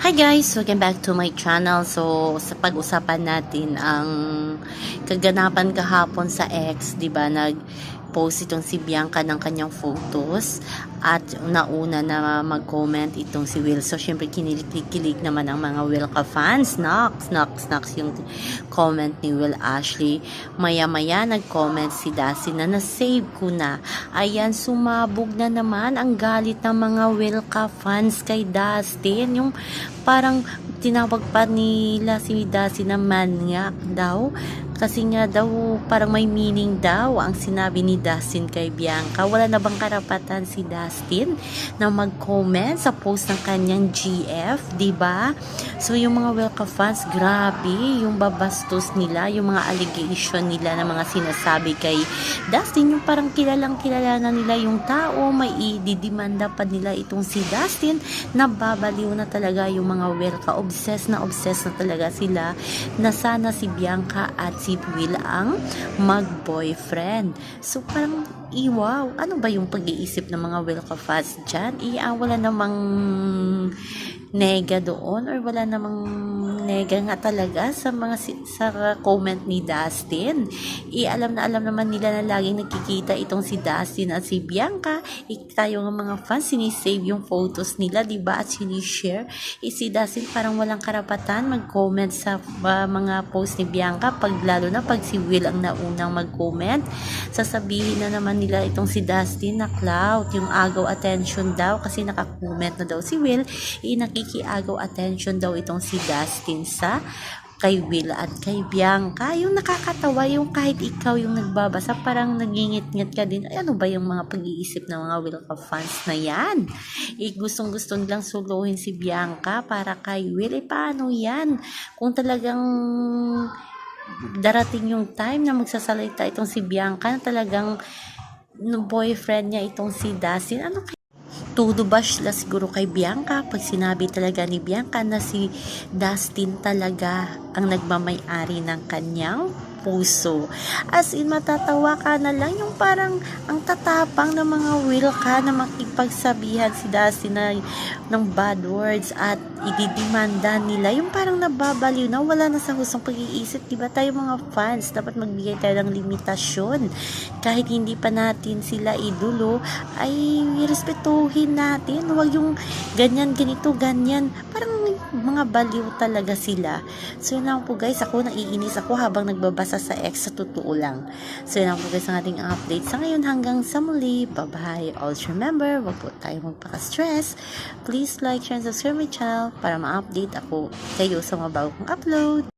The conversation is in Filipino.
Hi guys! Welcome back to my channel. So, sa pag-usapan natin ang kaganapan kahapon sa X, 'di ba? Nag-post itong si Bianca ng kanyang photos at nauna na mag-comment itong si Will. So, syempre kinilig-kilig naman ang mga Wilka fans. Knocks, knocks, knocks yung comment ni Will Ashley. Maya-maya nag-comment si Dasi na na-save ko na. Ayan, sumabog na naman ang galit ng mga Wilka fans kay Dustin. Yung parang tinawag pa nila si Dasi na maniac daw. Kasi nga daw, parang may meaning daw ang sinabi ni Dustin kay Bianca. Wala na bang karapatan si Dustin na mag-comment sa post ng kanyang GF, 'di ba? So yung mga Welka fans, grabe yung babastos nila, yung mga allegation nila na mga sinasabi kay Dustin, yung parang kilalang kilala na nila yung tao, may ididimanda pa nila itong si Dustin, nababaliw na talaga yung mga Welka, obsessed na obsessed na talaga sila na sana si Bianca at si Will ang mag-boyfriend. So parang iwaw, ano ba yung pag-iisip ng mga Welka fans dyan? Iya, wala namang nega doon or wala namang nega nga talaga sa mga sa comment ni Dustin. I alam na alam naman nila na laging nakikita itong si Dustin at si Bianca. I, tayo ng mga fans sinisave yung photos nila, 'di ba? At sinishare. I, si Dustin parang walang karapatan mag-comment sa uh, mga post ni Bianca pag lalo na pag si Will ang naunang mag-comment. Sasabihin na naman nila itong si Dustin na clout, yung agaw attention daw kasi naka-comment na daw si Will. I, nakikiagaw attention daw itong si Dustin sa kay Will at kay Bianca. Yung nakakatawa, yung kahit ikaw yung nagbabasa, parang nagingit-ngit ka din. Ano ba yung mga pag-iisip ng mga Will ka fans na yan? Eh, gustong-gusto nilang suluhin si Bianca para kay Will. Eh, paano yan? Kung talagang darating yung time na magsasalita itong si Bianca na talagang boyfriend niya itong si Dustin, ano kaya Tudo ba sila siguro kay Bianca. Pag sinabi talaga ni Bianca na si Dustin talaga ang nagmamay-ari ng kanyang puso. As in, matatawa ka na lang yung parang ang tatapang ng mga will ka na makipagsabihan si Dustin na ng bad words at ididimanda nila. Yung parang nababaliw na wala na sa husong pag-iisip. Diba tayo mga fans, dapat magbigay tayo ng limitasyon. Kahit hindi pa natin sila idulo, ay respetuhin natin. Huwag yung ganyan, ganito, ganyan. Parang mga baliw talaga sila. So yun lang po guys, ako naiinis ako habang nagbabasa sa X sa totoo lang. So yun lang po guys ang ating update sa ngayon hanggang sa muli. Bye-bye. Always remember, wag po tayo magpaka-stress. Please like, share, and subscribe my channel para ma-update ako kayo sa mga bago kong upload.